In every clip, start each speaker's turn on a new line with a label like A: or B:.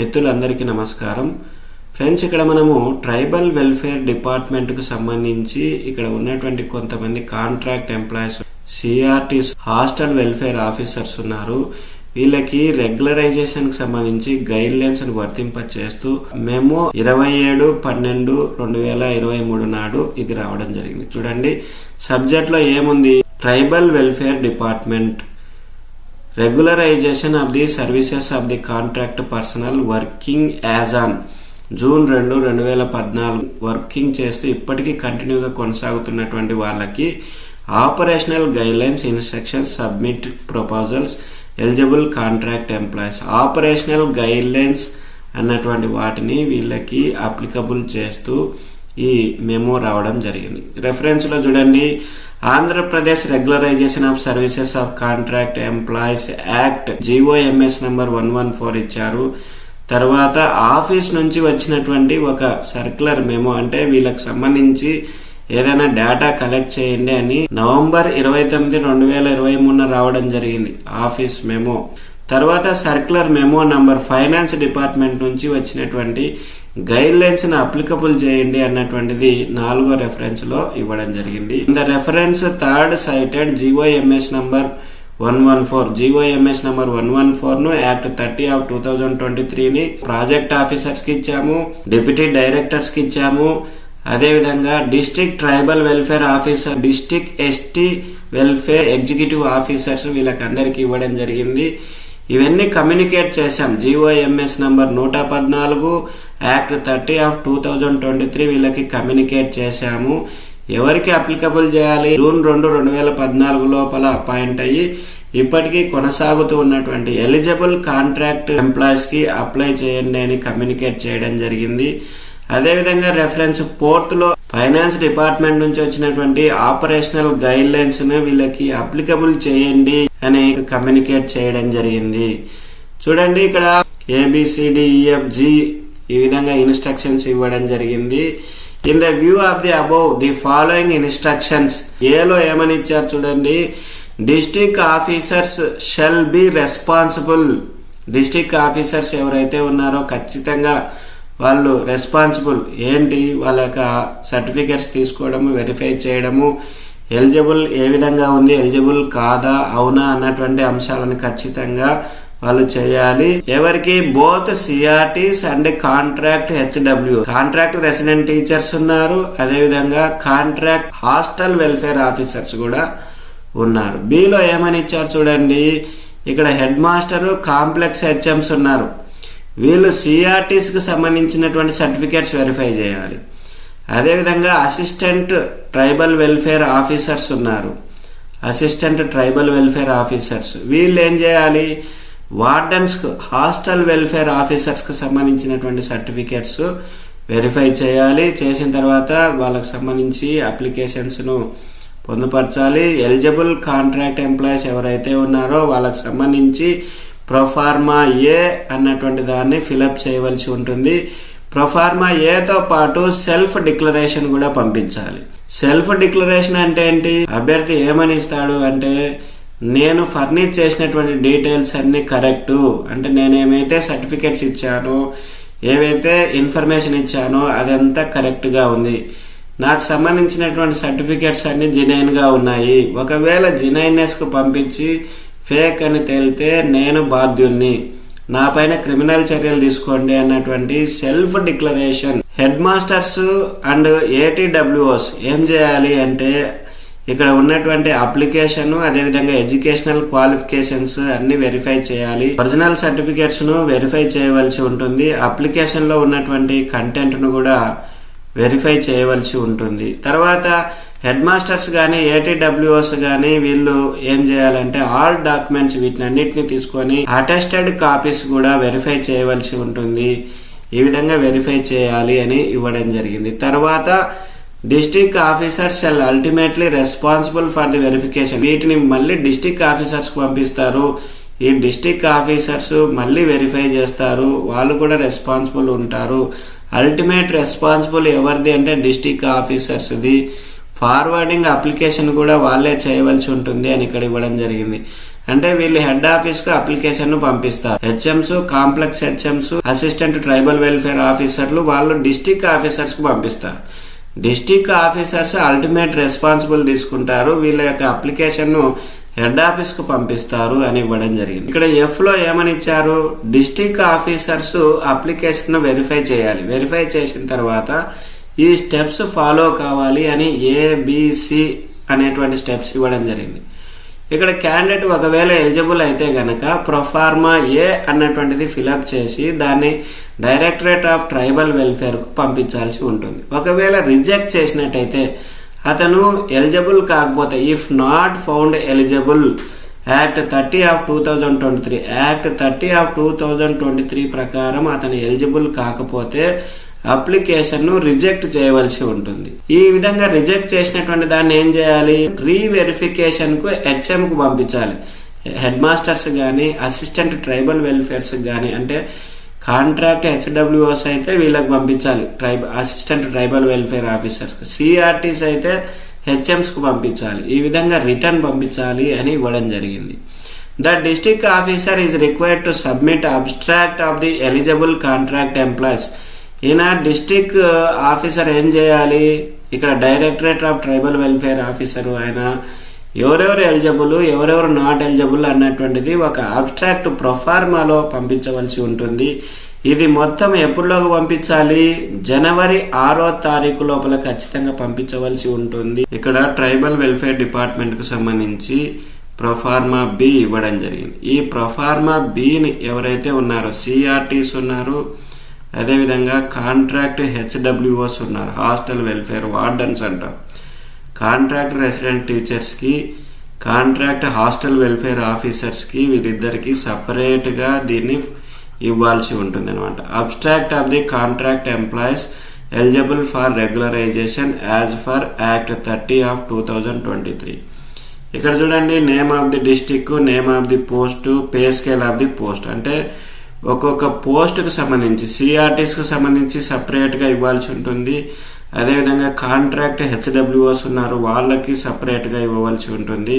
A: మిత్రులందరికీ నమస్కారం. ఫ్రెండ్స్ ఇక్కడ మనము ట్రైబల్ వెల్ఫేర్ డిపార్ట్మెంట్కు సంబంధించి ఇక్కడ ఉన్నటువంటి కొంతమంది contract employees CRTs hostel welfare officers ఉన్నారు. వీళ్ళకి రెగ్యులరైజేషన్కి సంబంధించి గైడ్ లైన్స్ వర్తింప చేస్తూ మేము ఇరవై ఏడు పన్నెండు రెండు వేల ఇరవై మూడు నాడు ఇది రావడం జరిగింది. చూడండి సబ్జెక్ట్లో ఏముంది? Tribal welfare department. Regularisation of the services of the contract personnel working as on June రెండు రెండు వేల పద్నాలుగు వర్కింగ్ చేస్తూ ఇప్పటికీ కంటిన్యూగా కొనసాగుతున్నటువంటి వాళ్ళకి operational guidelines instructions submit proposals eligible contract employees operational guidelines అన్నటువంటి వాటిని వీళ్ళకి అప్లికబుల్ చేస్తూ ఈ మెమో రావడం జరిగింది. రెఫరెన్స్లో చూడండి Andhra Pradesh regularisation of services of contract employees act GOMS number one one four ఇచ్చారు. తర్వాత ఆఫీస్ నుంచి వచ్చినటువంటి ఒక సర్క్యులర్ మెమో అంటే వీళ్ళకి సంబంధించి ఏదైనా డేటా కలెక్ట్ చేయండి అని నవంబర్ ఇరవై తొమ్మిది రెండు వేల ఇరవై మూడున రావడం జరిగింది ఆఫీస్ మెమో. తర్వాత circular memo number finance department నుంచి వచ్చినటువంటి గైడ్ లైన్స్ని అప్లికబుల్ చేయండి అన్నటువంటిది నాలుగో రెఫరెన్స్లో ఇవ్వడం జరిగింది. The reference third cited GOMS number one one four GOMS number one one ఫోర్ను act thirty of two thousand twenty త్రీని ప్రాజెక్ట్ ఆఫీసర్స్కి ఇచ్చాము డిప్యూటీ డైరెక్టర్స్కి ఇచ్చాము. అదేవిధంగా district tribal welfare officer district ST welfare executive officers వీళ్ళకి అందరికి ఇవ్వడం జరిగింది. ఇవన్నీ కమ్యూనికేట్ చేశాం. జిఓఎంఎస్ నంబర్ నూట పద్నాలుగు act thirty of two thousand twenty three వీళ్ళకి కమ్యూనికేట్ చేశాము. ఎవరికి అప్లికబుల్ చేయాలి? జూన్ రెండు రెండు వేల పద్నాలుగు లోపల అపాయింట్ అయ్యి ఇప్పటికీ కొనసాగుతూ ఉన్నటువంటి ఎలిజిబుల్ కాంట్రాక్ట్ ఎంప్లాయీస్కి అప్లై చేయండి అని కమ్యూనికేట్ చేయడం జరిగింది. అదేవిధంగా రెఫరెన్స్ ఫోర్త్లో ఫైనాన్స్ డిపార్ట్మెంట్ నుంచి వచ్చినటువంటి ఆపరేషనల్ గైడ్ లైన్స్ను వీళ్ళకి అప్లికబుల్ చేయండి అని కమ్యూనికేట్ చేయడం జరిగింది. చూడండి ఇక్కడ ఏబిసిడిఈఎఫ్ జి ఈ విధంగా ఇన్స్ట్రక్షన్స్ ఇవ్వడం జరిగింది. In the view of the above the following instructions ఏలో ఏమని ఇచ్చారు చూడండి. District officers shall be responsible district officers ఎవరైతే ఉన్నారో ఖచ్చితంగా వాళ్ళు రెస్పాన్సిబుల్ ఏంటి? వాళ్ళ యొక్క సర్టిఫికెట్స్ తీసుకోవడము వెరిఫై చేయడము. ఎలిజిబుల్ ఏ విధంగా ఉంది? ఎలిజిబుల్ కాదా? అవునా? అన్నటువంటి అంశాలను ఖచ్చితంగా వాళ్ళు చేయాలి. ఎవరికి? Both CRTs and contract HW contract resident teachers ఉన్నారు. అదేవిధంగా కాంట్రాక్ట్ హాస్టల్ వెల్ఫేర్ ఆఫీసర్స్ కూడా ఉన్నారు. బిలో ఏమని ఇచ్చారు చూడండి. ఇక్కడ హెడ్ మాస్టరు కాంప్లెక్స్ హెచ్ఎంస్ ఉన్నారు. వీళ్ళు సిఆర్టీస్కి సంబంధించినటువంటి సర్టిఫికేట్స్ వెరిఫై చేయాలి. అదేవిధంగా అసిస్టెంట్ ట్రైబల్ వెల్ఫేర్ ఆఫీసర్స్ ఉన్నారు. అసిస్టెంట్ ట్రైబల్ వెల్ఫేర్ ఆఫీసర్స్ వీళ్ళు ఏం చేయాలి? వార్డెన్స్కు హాస్టల్ వెల్ఫేర్ ఆఫీసర్స్కి సంబంధించినటువంటి సర్టిఫికేట్స్ వెరిఫై చేయాలి. చేసిన తర్వాత వాళ్ళకి సంబంధించి అప్లికేషన్స్ను పొందుపరచాలి. ఎలిజిబుల్ కాంట్రాక్ట్ ఎంప్లాయీస్ ఎవరైతే ఉన్నారో వాళ్ళకి సంబంధించి ప్రొఫార్మా ఏ అన్నటువంటి దాన్ని ఫిలప్ చేయవలసి ఉంటుంది. ప్రొఫార్మా ఏతో పాటు సెల్ఫ్ డిక్లరేషన్ కూడా పంపించాలి. సెల్ఫ్ డిక్లరేషన్ అంటే ఏంటి? అభ్యర్థి ఏమని ఇస్తాడు అంటే నేను ఫర్నిచ్ చేసినటువంటి డీటెయిల్స్ అన్నీ కరెక్టు అంటే నేను ఏమైతే సర్టిఫికేట్స్ ఇచ్చానో ఏవైతే ఇన్ఫర్మేషన్ ఇచ్చానో అదంతా కరెక్ట్గా ఉంది. నాకు సంబంధించినటువంటి సర్టిఫికేట్స్ అన్ని జినైన్గా ఉన్నాయి. ఒకవేళ జినైన్నెస్కు పంపించి ఫేక్ అని తేలితే నేను బాధ్యుణ్ణి. నా పైన క్రిమినల్ చర్యలు తీసుకోండి అన్నటువంటి self declaration headmasters and ATWOs ఏం చేయాలి అంటే ఇక్కడ ఉన్నటువంటి అప్లికేషన్ అదేవిధంగా ఎడ్యుకేషనల్ క్వాలిఫికేషన్స్ అన్ని వెరిఫై చేయాలి. ఒరిజినల్ సర్టిఫికేట్స్ను వెరిఫై చేయవలసి ఉంటుంది. అప్లికేషన్లో ఉన్నటువంటి కంటెంట్ను కూడా వెరిఫై చేయవలసి ఉంటుంది. తర్వాత హెడ్ మాస్టర్స్ కానీ ఏటీడబ్ల్యూఎస్ కానీ వీళ్ళు ఏం చేయాలంటే ఆల్ డాక్యుమెంట్స్ వీటిని అన్నిటిని తీసుకొని అటెస్టెడ్ కాపీస్ కూడా వెరిఫై చేయవలసి ఉంటుంది. ఈ విధంగా వెరిఫై చేయాలి అని ఇవ్వడం జరిగింది. తర్వాత district officers shall ultimately responsible for the verification వీటిని మళ్ళీ డిస్టిక్ ఆఫీసర్స్ పంపిస్తారు. ఈ డిస్టిక్ ఆఫీసర్స్ మళ్ళీ వెరిఫై చేస్తారు. వాళ్ళు కూడా రెస్పాన్సిబుల్ ఉంటారు. అల్టిమేట్ రెస్పాన్సిబుల్ ఎవరిది అంటే డిస్టిక్ ఆఫీసర్స్ది ఫార్వర్డింగ్ అప్లికేషన్ కూడా వాళ్ళే చేయవలసి ఉంటుంది అని ఇక్కడ ఇవ్వడం జరిగింది. అంటే వీళ్ళు హెడ్ ఆఫీస్కు అప్లికేషన్ను పంపిస్తారు. HMs complex HMs assistant tribal welfare ఆఫీసర్లు వాళ్ళు డిస్టిక్ ఆఫీసర్స్కు పంపిస్తారు. డిస్టిక్ ఆఫీసర్స్ అల్టిమేట్ రెస్పాన్సిబుల్ తీసుకుంటారు. వీళ్ళ యొక్క అప్లికేషన్ను హెడ్ ఆఫీస్కు పంపిస్తారు అని ఇవ్వడం జరిగింది. ఇక్కడ ఎఫ్లో ఏమని ఇచ్చారు? డిస్టిక్ ఆఫీసర్స్ అప్లికేషన్ను వెరిఫై చేయాలి. వెరిఫై చేసిన తర్వాత ఈ స్టెప్స్ ఫాలో కావాలి అని ఏబిసి అనేటువంటి స్టెప్స్ ఇవ్వడం జరిగింది. ఇక్కడ క్యాండిడేట్ ఒకవేళ ఎలిజిబుల్ అయితే గనక ప్రొఫార్మా ఏ అన్నటువంటిది ఫిలప్ చేసి దాన్ని డైరెక్టరేట్ ఆఫ్ ట్రైబల్ వెల్ఫేర్కు పంపించాల్సి ఉంటుంది. ఒకవేళ రిజెక్ట్ చేసినట్టయితే అతను ఎలిజిబుల్ కాకపోతే if not found eligible act thirty of two thousand twenty three act thirty of two thousand twenty three ప్రకారం అతను ఎలిజిబుల్ కాకపోతే అప్లికేషన్ను రిజెక్ట్ చేయవలసి ఉంటుంది. ఈ విధంగా రిజెక్ట్ చేసినటువంటి దాన్ని ఏం చేయాలి? రీవెరిఫికేషన్కు హెచ్ఎంకు పంపించాలి. హెడ్ మాస్టర్స్ కానీ అసిస్టెంట్ ట్రైబల్ వెల్ఫేర్స్ కానీ అంటే కాంట్రాక్ట్ హెచ్డబ్ల్యూఎస్ అయితే వీళ్ళకి పంపించాలి. Tribe assistant tribal welfare officers CRTs అయితే హెచ్ఎంస్కు పంపించాలి. ఈ విధంగా రిటర్న్ పంపించాలి అని ఇవ్వడం జరిగింది. The district officer is required to submit abstract of the eligible contract employees. ఈయన డిస్టిక్ ఆఫీసర్ ఏం చేయాలి? ఇక్కడ directorate of tribal welfare officer ఆయన ఎవరెవరు ఎలిజిబుల్ ఎవరెవరు నాట్ ఎలిజిబుల్ అన్నటువంటిది ఒక అబ్స్ట్రాక్ట్ ప్రొఫార్మాలో పంపించవలసి ఉంటుంది. ఇది మొత్తం ఎప్పుడులోకి పంపించాలి? జనవరి ఆరో తారీఖు లోపల ఖచ్చితంగా పంపించవలసి ఉంటుంది. ఇక్కడ ట్రైబల్ వెల్ఫేర్ డిపార్ట్మెంట్కు సంబంధించి ప్రొఫార్మా బి ఇవ్వడం జరిగింది. ఈ ప్రొఫార్మా బిని ఎవరైతే ఉన్నారో సిఆర్టీస్ ఉన్నారు అదేవిధంగా కాంట్రాక్ట్ హెచ్డబ్ల్యూఓస్ ఉన్నారు హాస్టల్ వెల్ఫేర్ వార్డన్స్ అంటారు కాంట్రాక్ట్ రెసిడెంట్ టీచర్స్కి కాంట్రాక్ట్ హాస్టల్ వెల్ఫేర్ ఆఫీసర్స్కి వీరిద్దరికి సపరేట్గా దీన్ని ఇవ్వాల్సి ఉంటుంది అనమాట abstract of the contract employees eligible for regularisation as per act thirty of two thousand twenty three ఇక్కడ చూడండి name of the district name of the post pay scale of the post. అంటే ఒక్కొక్క పోస్ట్కు సంబంధించి సిఆర్టీస్కి సంబంధించి సపరేట్గా ఇవ్వాల్సి ఉంటుంది. అదేవిధంగా కాంట్రాక్ట్ హెచ్డబ్ల్యూఓస్ ఉన్నారు వాళ్ళకి సపరేట్గా ఇవ్వవలసి ఉంటుంది.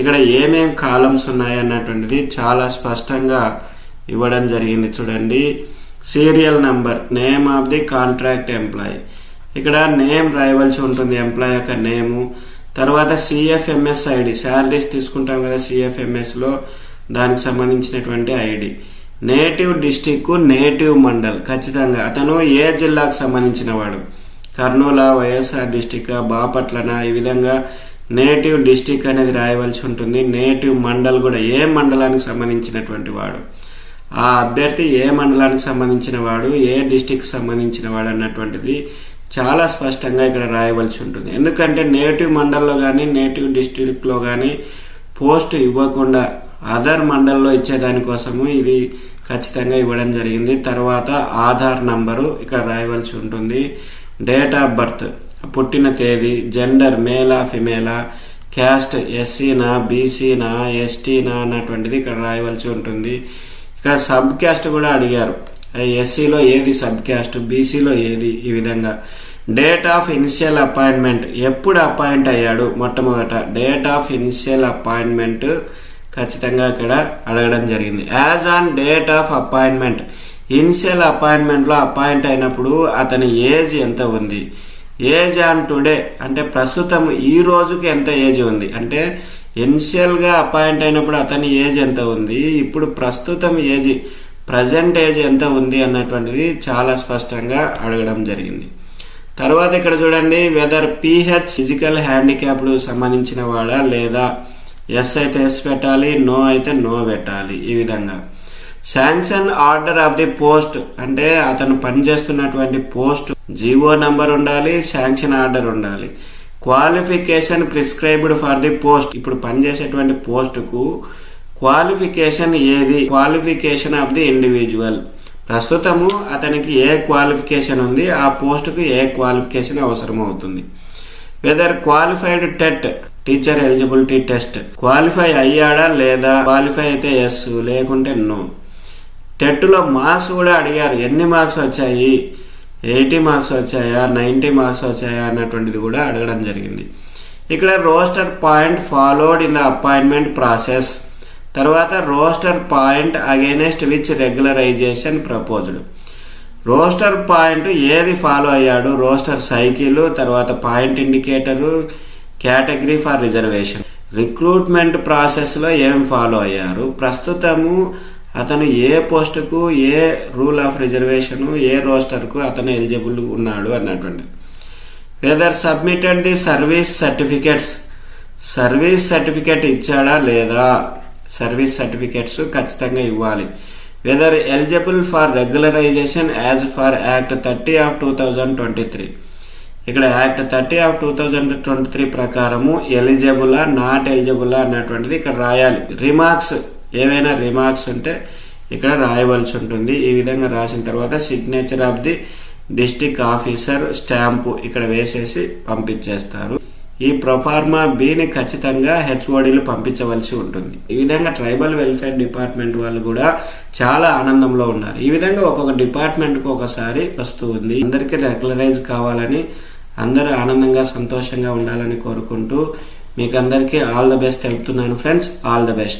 A: ఇక్కడ ఏమేం కాలమ్స్ ఉన్నాయి అన్నటువంటిది చాలా స్పష్టంగా ఇవ్వడం జరిగింది చూడండి. Serial number name of the contract employee. ఇక్కడ నేమ్ రాయవలసి ఉంటుంది ఎంప్లాయ్ యొక్క నేము. తర్వాత సిఎఫ్ఎంఎస్ ఐడి శాలరీస్ తీసుకుంటాం కదా సిఎఫ్ఎంఎస్లో దానికి సంబంధించినటువంటి ID. Native district native mandal ఖచ్చితంగా. అతను ఏ జిల్లాకు సంబంధించిన వాడు? కర్నూల వైఎస్ఆర్ డిస్టిక్ బాపట్లన ఈ విధంగా నేటివ్ డిస్టిక్ అనేది రాయవలసి ఉంటుంది. నేటివ్ మండల్ కూడా ఏ మండలానికి సంబంధించినటువంటి వాడు? ఆ అభ్యర్థి ఏ మండలానికి సంబంధించిన వాడు? ఏ డిస్టిక్ సంబంధించిన వాడు అన్నటువంటిది చాలా స్పష్టంగా ఇక్కడ రాయవలసి ఉంటుంది. ఎందుకంటే నేటివ్ మండల్లో కానీ నేటివ్ డిస్టిక్లో కానీ పోస్ట్ ఇవ్వకుండా అదర్ మండల్లో ఇచ్చేదానికోసము ఇది ఖచ్చితంగా ఇవ్వడం జరిగింది. తర్వాత ఆధార్ నంబరు ఇక్కడ రాయవలసి ఉంటుంది. డేట్ ఆఫ్ బర్త్ పుట్టిన తేదీ జెండర్ మేలా ఫిమేలా క్యాస్ట్ ఎస్సీనా బీసీనా ఎస్టీనా అన్నటువంటిది ఇక్కడ రాయవలసి ఉంటుంది. ఇక్కడ సబ్ క్యాస్ట్ కూడా అడిగారు. ఎస్సీలో ఏది సబ్ క్యాస్ట్ బీసీలో ఏది ఈ విధంగా? డేట్ ఆఫ్ ఇనిషియల్ అపాయింట్మెంట్ ఎప్పుడు అపాయింట్ అయ్యాడు? మొట్టమొదట డేట్ ఆఫ్ ఇనిషియల్ అపాయింట్మెంట్ ఖచ్చితంగా ఇక్కడ అడగడం జరిగింది. As on date of appointment initial అపాయింట్మెంట్లో అపాయింట్ అయినప్పుడు అతని ఏజ్ ఎంత ఉంది? ఏజ్ ఆన్ టుడే అంటే ప్రస్తుతం ఈ రోజుకి ఎంత ఏజ్ ఉంది? అంటే ఇనిషియల్గా అపాయింట్ అయినప్పుడు అతని ఏజ్ ఎంత ఉంది? ఇప్పుడు ప్రస్తుతం ఏజ్ ప్రజెంట్ ఏజ్ ఎంత ఉంది అన్నటువంటిది చాలా స్పష్టంగా అడగడం జరిగింది. తర్వాత ఇక్కడ చూడండి వెదర్ పిహెచ్ ఫిజికల్ హ్యాండిక్యాప్డ్ సంబంధించిన వాడా లేదా? ఎస్ అయితే ఎస్ పెట్టాలి నో అయితే నో పెట్టాలి ఈ విధంగా. Sanction order of the post అంటే అతను పనిచేస్తున్నటువంటి పోస్ట్ జీవో నంబర్ ఉండాలి శాంక్షన్ ఆర్డర్ ఉండాలి. Qualification prescribed for the post. ఇప్పుడు పనిచేసేటువంటి పోస్టుకు క్వాలిఫికేషన్ ఏది? క్వాలిఫికేషన్ ఆఫ్ ది ఇండివిజువల్ ప్రస్తుతము అతనికి ఏ క్వాలిఫికేషన్ ఉంది? ఆ పోస్టుకు ఏ క్వాలిఫికేషన్ అవసరం అవుతుంది? Whether qualified TET teacher eligibility test qualify అయ్యాడా లేదా? క్వాలిఫై అయితే ఎస్ లేకుంటే నో టెట్లో మార్క్స్ కూడా అడిగారు ఎన్ని మార్క్స్ వచ్చాయి? ఎయిటీ మార్క్స్ వచ్చాయా? నైంటీ మార్క్స్ వచ్చాయా? అన్నటువంటిది కూడా అడగడం జరిగింది. ఇక్కడ roster point followed in the appointment process. తర్వాత roster point against which regularisation proposed. Roster point ఏది ఫాలో అయ్యాడు? రోస్టర్ సైకిల్ తర్వాత point indicator category for reservation. Recruitment ప్రాసెస్లో ఏం ఫాలో అయ్యారు? ప్రస్తుతము అతను ఏ పోస్టుకు ఏ రూల్ ఆఫ్ రిజర్వేషన్ ఏ రోస్టర్కు అతను ఎలిజిబుల్ ఉన్నాడు అన్నటువంటి. Whether submitted the service certificates service certificate ఇచ్చాడా లేదా? సర్వీస్ సర్టిఫికెట్స్ ఖచ్చితంగా ఇవ్వాలి. Whether eligible for regularisation as per act thirty of two thousand twenty three ఇక్కడ act thirty of two thousand twenty three ప్రకారము ఎలిజిబులా నాట్ ఎలిజిబులా అన్నటువంటిది ఇక్కడ రాయాలి. రిమార్క్స్ ఏవైనా రిమార్క్స్ ఉంటే ఇక్కడ రాయవలసి ఉంటుంది. ఈ విధంగా రాసిన తర్వాత signature of the district officer stamp ఇక్కడ వేసేసి పంపించేస్తారు. ఈ ప్రొఫార్మా బిని ఖచ్చితంగా హెచ్ఓడీలు పంపించవలసి ఉంటుంది. ఈ విధంగా ట్రైబల్ వెల్ఫేర్ డిపార్ట్మెంట్ వాళ్ళు కూడా చాలా ఆనందంలో ఉన్నారు. ఈ విధంగా ఒక్కొక్క డిపార్ట్మెంట్కు ఒకసారి వస్తూ ఉంది. అందరికీ రెగ్యులరైజ్ కావాలని అందరూ ఆనందంగా సంతోషంగా ఉండాలని కోరుకుంటూ మీకు అందరికీ ఆల్ ద బెస్ట్ తెలుపుతున్నాను ఫ్రెండ్స్ ఆల్ ద బెస్ట్